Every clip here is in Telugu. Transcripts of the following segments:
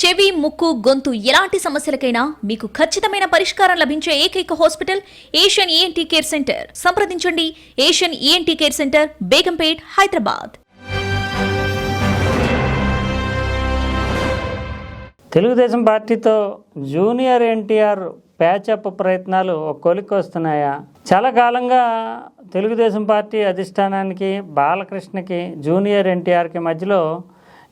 చెవి ముక్కు గొంతు ఎలాంటి సమస్యలకైనా మీకు ఖచ్చితమైన పరిష్కారం లభించే ఏకైక hospital Asian ENT care centre. సంప్రదించండి. Asian ENT care centre Begumpet Hyderabad. Telugu Desam పార్టీతో జూనియర్ ఎన్టీఆర్ ప్యాచప్ ప్రయత్నాలు ఒక కొలిక్కి వస్తున్నాయా చాలా కాలంగా తెలుగుదేశం పార్టీ అధిష్టానానికి బాలకృష్ణకి జూనియర్ ఎన్టీఆర్కి మధ్యలో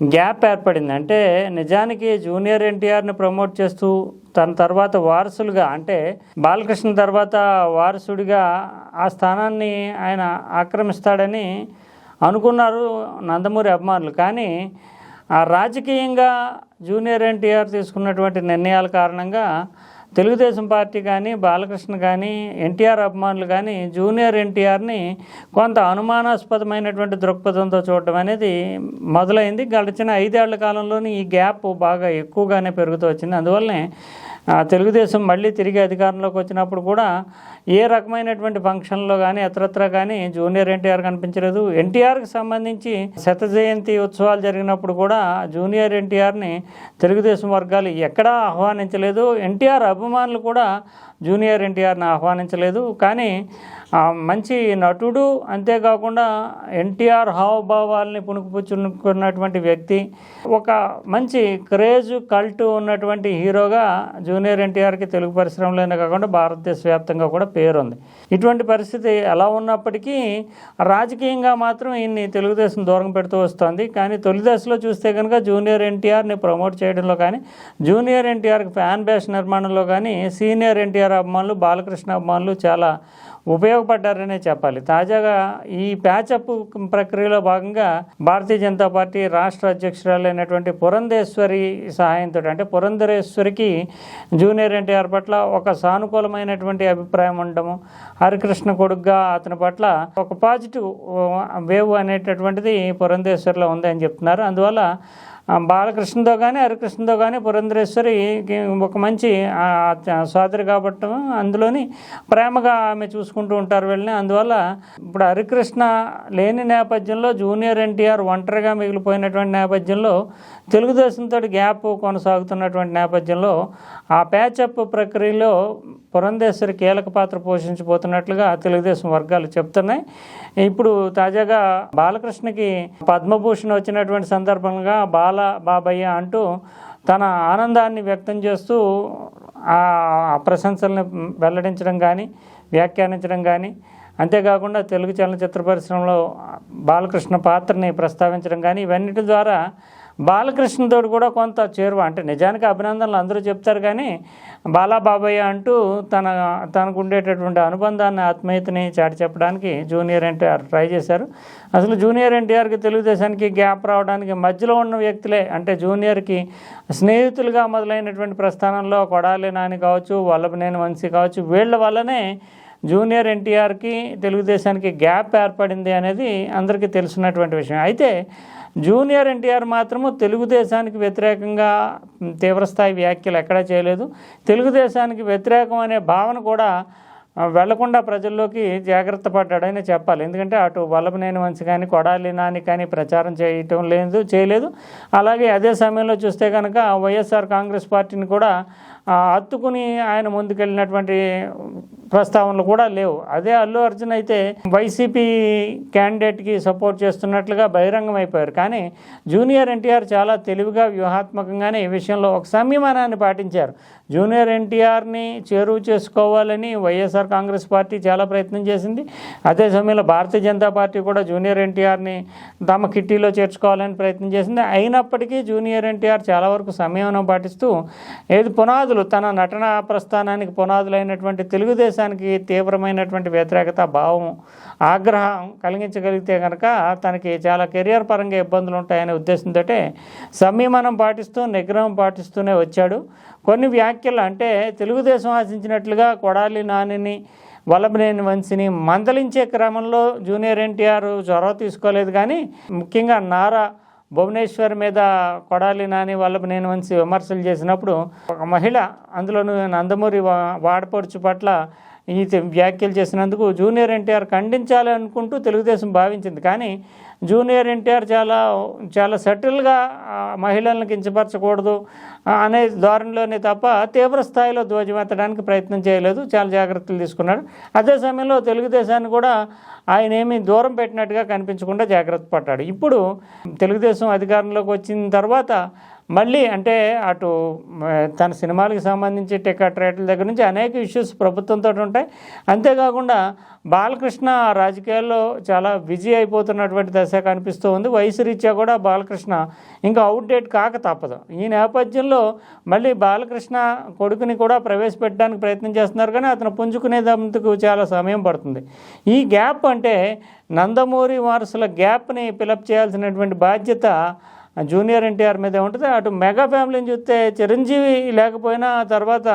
గ్యాప్ ఏర్పడింది. అంటే నిజానికి జూనియర్ ఎన్టీఆర్ని ప్రమోట్ చేస్తూ తన తర్వాత వారసులుగా అంటే బాలకృష్ణ తర్వాత వారసుడిగా ఆ స్థానాన్ని ఆయన ఆక్రమిస్తాడని అనుకున్నారు నందమూరి అభిమానులు. కానీ ఆ రాజకీయంగా జూనియర్ ఎన్టీఆర్ తీసుకున్నటువంటి నిర్ణయాల కారణంగా తెలుగుదేశం పార్టీ కానీ బాలకృష్ణ కానీ ఎన్టీఆర్ అభిమానులు కానీ జూనియర్ ఎన్టీఆర్ని కొంత అనుమానాస్పదమైనటువంటి దృక్పథంతో చూడటం అనేది మొదలైంది. గడిచిన ఐదేళ్ళ కాలంలోని ఈ గ్యాప్ బాగా ఎక్కువగానే పెరుగుతూ వచ్చింది. అందువల్లనే తెలుగుదేశం మళ్ళీ తిరిగి అధికారంలోకి వచ్చినప్పుడు కూడా ఏ రకమైనటువంటి ఫంక్షన్లో కానీ ఎత్రత్ర కానీ జూనియర్ ఎన్టీఆర్ కనిపించలేదు. ఎన్టీఆర్కి సంబంధించి శత జయంతి ఉత్సవాలు జరిగినప్పుడు కూడా జూనియర్ ఎన్టీఆర్ని తెలుగుదేశం వర్గాలు ఎక్కడా ఆహ్వానించలేదు. ఎన్టీఆర్ అభిమానులు కూడా జూనియర్ ఎన్టీఆర్ని ఆహ్వానించలేదు. కానీ మంచి నటుడు అంతేకాకుండా ఎన్టీఆర్ హావభావాల్ని పుణుకుపుచ్చుకున్నటువంటి వ్యక్తి ఒక మంచి క్రేజ్ కల్ట్ ఉన్నటువంటి హీరోగా జూనియర్ ఎన్టీఆర్కి తెలుగు పరిశ్రమలోనే కాకుండా భారతదేశ వ్యాప్తంగా కూడా పేరుంది. ఇటువంటి పరిస్థితి ఎలా ఉన్నప్పటికీ రాజకీయంగా మాత్రం ఈయన్ని తెలుగుదేశం దూరం పెడుతూ వస్తుంది. కానీ తొలి దశలో చూస్తే కనుక జూనియర్ ఎన్టీఆర్ని ప్రమోట్ చేయడంలో కానీ జూనియర్ ఎన్టీఆర్కి ఫ్యాన్ బేస్ నిర్మాణంలో కానీ సీనియర్ ఎన్టీఆర్ అభిమానులు బాలకృష్ణ అభిమానులు చాలా ఉపయోగపడ్డారనే చెప్పాలి. తాజాగా ఈ ప్యాచప్ ప్రక్రియలో భాగంగా భారతీయ జనతా పార్టీ రాష్ట్ర అధ్యక్షురాలైనటువంటి పురంధేశ్వరి సహాయంతో అంటే పురంధరేశ్వరికి జూనియర్ ఎన్టీఆర్ పట్ల ఒక సానుకూలమైనటువంటి అభిప్రాయం ఉండడము హరికృష్ణ కొడుగ్గా అతని పట్ల ఒక పాజిటివ్ వేవ్ అనేటటువంటిది పురంధేశ్వర్లో ఉంది అని చెప్తున్నారు. అందువల్ల బాలకృష్ణతో కానీ హరికృష్ణతో కానీ పురంధరేశ్వరి ఒక మంచి సోదరి కాబట్టి అందులోని ప్రేమగా ఆమె చూసుకుంటూ ఉంటారు వీళ్ళని. అందువల్ల ఇప్పుడు హరికృష్ణ లేని నేపథ్యంలో జూనియర్ ఎన్టీఆర్ ఒంటరిగా మిగిలిపోయినటువంటి నేపథ్యంలో తెలుగుదేశంతో గ్యాప్ కొనసాగుతున్నటువంటి నేపథ్యంలో ఆ ప్యాచప్ ప్రక్రియలో పురంధేశ్వరి కీలక పాత్ర పోషించబోతున్నట్లుగా తెలుగుదేశం వర్గాలు చెప్తున్నాయి. ఇప్పుడు తాజాగా బాలకృష్ణకి పద్మభూషణ్ వచ్చినటువంటి సందర్భంగా బాల బాబయ్య అంటూ తన ఆనందాన్ని వ్యక్తం చేస్తూ ఆ ప్రశంసల్ని వెల్లడించడం కానీ వ్యాఖ్యానించడం కానీ అంతేకాకుండా తెలుగు చలనచిత్ర పరిశ్రమలో బాలకృష్ణ పాత్రని ప్రస్తావించడం కానీ ఇవన్నిటి ద్వారా బాలకృష్ణతో కూడా కొంత చేరువ. అంటే నిజానికి అభినందనలు అందరూ చెప్తారు కానీ బాలాబాబయ్య అంటూ తన తనకు ఉండేటటువంటి అనుబంధాన్ని ఆత్మీయతని చాటి చెప్పడానికి జూనియర్ ఎన్టీఆర్ ట్రై చేశారు. అసలు జూనియర్ ఎన్టీఆర్కి తెలుగుదేశానికి గ్యాప్ రావడానికి మధ్యలో ఉన్న వ్యక్తులే అంటే జూనియర్కి స్నేహితులుగా మొదలైనటువంటి ప్రస్థానంలో కొడాలి నాని కావచ్చు వల్లభనేని వంశీ కావచ్చు వీళ్ళ వల్లనే జూనియర్ ఎన్టీఆర్కి తెలుగుదేశానికి గ్యాప్ ఏర్పడింది అనేది అందరికీ తెలిసినటువంటి విషయం. అయితే జూనియర్ ఎన్టీఆర్ మాత్రము తెలుగుదేశానికి వ్యతిరేకంగా తీవ్రస్థాయి వ్యాఖ్యలు ఎక్కడా చేయలేదు. తెలుగుదేశానికి వ్యతిరేకం అనే భావన కూడా వెళ్ళకుండా ప్రజల్లోకి జాగ్రత్త పడ్డాడని చెప్పాలి. ఎందుకంటే అటు వల్లభనేని వంశ కానీ కొడాలి నాని కానీ ప్రచారం చేయటం లేదు చేయలేదు. అలాగే అదే సమయంలో చూస్తే కనుక వైఎస్ఆర్ కాంగ్రెస్ పార్టీని కూడా అత్తుకుని ఆయన ముందుకెళ్ళినటువంటి ప్రస్తావనలు కూడా లేవు. అదే అల్లు అర్జున్ అయితే వైసీపీ క్యాండిడేట్కి సపోర్ట్ చేస్తున్నట్లుగా బహిరంగం అయిపోయారు కానీ జూనియర్ ఎన్టీఆర్ చాలా తెలివిగా వ్యూహాత్మకంగానే ఈ విషయంలో ఒక సంయమనాన్ని పాటించారు. జూనియర్ ఎన్టీఆర్ని చేరువ చేసుకోవాలని వైఎస్ఆర్ కాంగ్రెస్ పార్టీ చాలా ప్రయత్నం చేసింది. అదే సమయంలో భారతీయ జనతా పార్టీ కూడా జూనియర్ ఎన్టీఆర్ని తమ కిట్టీలో చేర్చుకోవాలని ప్రయత్నం చేసింది. అయినప్పటికీ జూనియర్ ఎన్టీఆర్ చాలా వరకు సంయమనం పాటిస్తూ ఏది పునాదులు తన నటన ప్రస్థానానికి పునాదులైనటువంటి తెలుగుదేశం తెలుగుదేశానికి తీవ్రమైనటువంటి వ్యతిరేకత భావం ఆగ్రహం కలిగించగలిగితే కనుక తనకి చాలా కెరియర్ పరంగా ఇబ్బందులు ఉంటాయనే ఉద్దేశంతో సంయమనం పాటిస్తూ నిగ్రహం పాటిస్తూనే వచ్చాడు. కొన్ని వ్యాఖ్యలు అంటే తెలుగుదేశం ఆశించినట్లుగా కొడాలి నానిని వల్లభనేని వంశిని మందలించే క్రమంలో జూనియర్ ఎన్టీఆర్ చొరవ తీసుకోలేదు. కానీ ముఖ్యంగా నారా భువనేశ్వర్ మీద కొడాలి నాని వల్లభనేని వంశి విమర్శలు చేసినప్పుడు ఒక మహిళ అందులోనూ నందమూరి వా- వాడపడుచు పట్ల ఈ వ్యాఖ్యలు చేసినందుకు జూనియర్ ఎన్టీఆర్ ఖండించాలి అనుకుంటూ తెలుగుదేశం భావించింది. కానీ జూనియర్ ఎన్టీఆర్ చాలా చాలా సెటిల్గా మహిళలను కించపరచకూడదు అనే ధోరణిలోనే తప్ప తీవ్ర స్థాయిలో ధ్వజమెత్తడానికి ప్రయత్నం చేయలేదు. చాలా జాగ్రత్తలు తీసుకున్నాడు. అదే సమయంలో తెలుగుదేశాన్ని కూడా ఆయన ఏమీ దూరం పెట్టినట్టుగా కనిపించకుండా జాగ్రత్త పడ్డాడు. ఇప్పుడు తెలుగుదేశం అధికారంలోకి వచ్చిన తర్వాత మళ్ళీ అంటే అటు తన సినిమాలకు సంబంధించి టికెట్ రేట్ల దగ్గర నుంచి అనేక ఇష్యూస్ ప్రభుత్వంతో ఉంటాయి. అంతేకాకుండా బాలకృష్ణ రాజకీయాల్లో చాలా బిజీ అయిపోతున్నటువంటి దశ కనిపిస్తూ ఉంది. వయసు రీత్యా కూడా బాలకృష్ణ ఇంకా అవుట్డేట్ కాక తప్పదు. ఈ నేపథ్యంలో మళ్ళీ బాలకృష్ణ కొడుకుని కూడా ప్రవేశపెట్టడానికి ప్రయత్నం చేస్తున్నారు కానీ అతను పుంజుకునేందుకు చాలా సమయం పడుతుంది. ఈ గ్యాప్ అంటే నందమూరి వారసుల గ్యాప్ని ఫిలప్ చేయాల్సినటువంటి బాధ్యత జూనియర్ ఎన్టీఆర్ మీదే ఉంటుంది. అటు మెగా ఫ్యామిలీని చూస్తే చిరంజీవి లేకపోయినా తర్వాత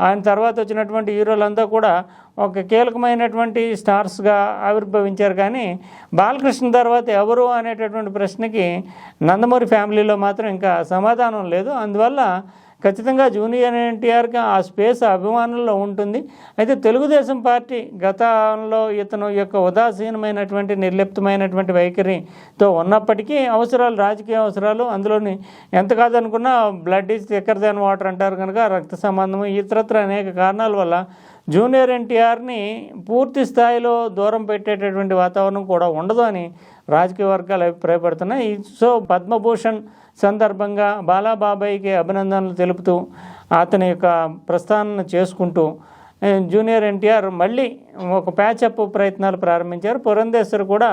ఆయన తర్వాత వచ్చినటువంటి హీరోలంతా కూడా ఒక కీలకమైనటువంటి స్టార్స్గా ఆవిర్భవించారు. కానీ బాలకృష్ణ తర్వాత ఎవరు అనేటటువంటి ప్రశ్నకి నందమూరి ఫ్యామిలీలో మాత్రం ఇంకా సమాధానం లేదు. అందువల్ల ఖచ్చితంగా జూనియర్ ఎన్టీఆర్కి ఆ స్పేస్ అభిమానుల్లో ఉంటుంది. అయితే తెలుగుదేశం పార్టీ గతంలో ఇతను యొక్క ఉదాసీనమైనటువంటి నిర్లిప్తమైనటువంటి వైఖరితో ఉన్నప్పటికీ అవసరాలు రాజకీయ అవసరాలు అందులోని ఎంత కాదనుకున్నా blood is thicker than water అంటారు కనుక రక్త సంబంధము ఇతరత్ర అనేక కారణాల వల్ల జూనియర్ ఎన్టీఆర్ని పూర్తి స్థాయిలో దూరం పెట్టేటటువంటి వాతావరణం కూడా ఉండదు అని రాజకీయ వర్గాలు అభిప్రాయపడుతున్నాయి. సో పద్మభూషణ్ సందర్భంగా బాలాబాబాయికి అభినందనలు తెలుపుతూ అతని యొక్క ప్రస్థానం చేసుకుంటూ జూనియర్ ఎన్టీఆర్ మళ్ళీ ఒక ప్యాచప్ ప్రయత్నాలు ప్రారంభించారు. పురంధేశ్వర్ కూడా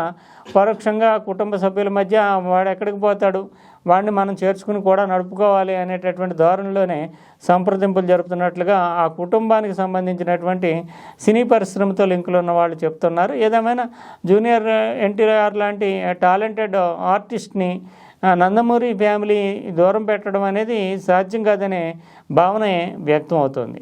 పరోక్షంగా కుటుంబ సభ్యుల మధ్య వాడు ఎక్కడికి పోతాడు వాడిని మనం చేర్చుకుని కూడా నడుపుకోవాలి అనేటటువంటి ధోరణిలోనే సంప్రదింపులు జరుపుతున్నట్లుగా ఆ కుటుంబానికి సంబంధించినటువంటి సినీ పరిశ్రమతో లింకులు ఉన్న వాళ్ళు చెప్తున్నారు. ఏదేమైనా జూనియర్ ఎన్టీఆర్ లాంటి టాలెంటెడ్ ఆర్టిస్ట్ని నందమూరి ఫ్యామిలీ దూరం పెట్టడం అనేది సాధ్యం కాదనే భావనే వ్యక్తం అవుతుంది.